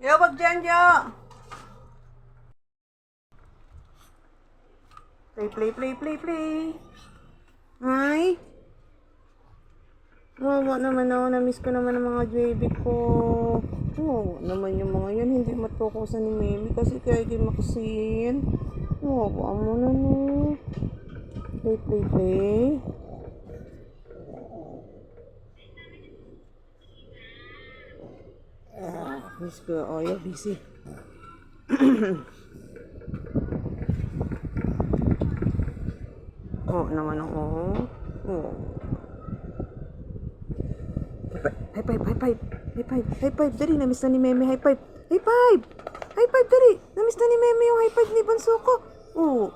Yo, wag dyan, yo! Play, play, play, play, play. Hi. Wawa naman ako. Na-miss ko naman ang mga JB ko. Wawa naman yung mga yan. Hindi matukosan ni Mimi kasi kaya kay Maxine. Wawa mo na no. Play, play, play. Ah, miss ko. Oh, yeah, busy. Oo naman ako. Oo. High five, high five, high five, high five, dali, namiss na ni Meme, high five, high five, high five, dali, namiss na ni Meme yung high five ni Banso ko. Oo.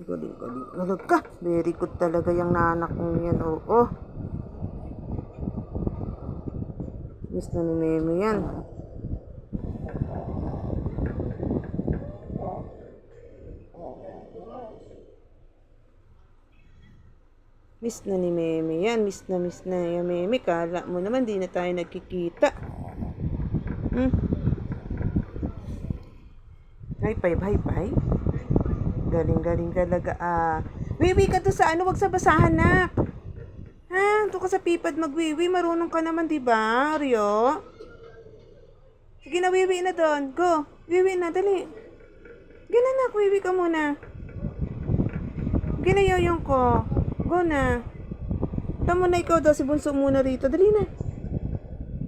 Galing, galing, galing ka. Very good talaga yung nanak mo yan, oo. Miss na ni Meme yan. Miss na ni Meme yan. Miss na miss na yung Meme. Kala mo naman di na tayo nagkikita. Hmm? High five, high five. Galing-galing talaga ah. Wiwi ka to sa ano, wag sa basahan nak. Ha? Doon ka sa pipad magwiwi. Marunong ka naman, di ba, Rio? Sige na, na doon. Go. Wiwi na, dali. Gana na, wiwi ka muna. Ginayoyong ko. Go na. Tama na ikaw daw, si Bunso muna rito. Dali na.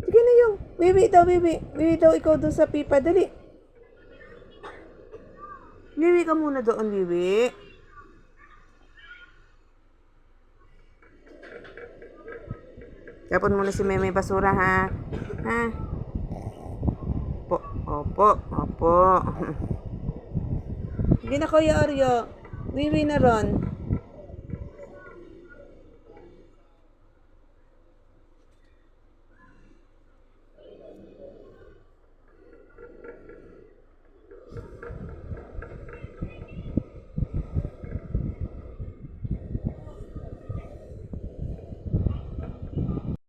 Sige na yung. Wiwi daw, wiwi. Wiwi daw ikaw doon sa pipa. Dali. Wiwi ka muna doon, wiwi. Tapon muna si Meme Basura, ha? Ha? Opo, opo, opo. Sige na, Kuya Aryo. Wiwi na ron.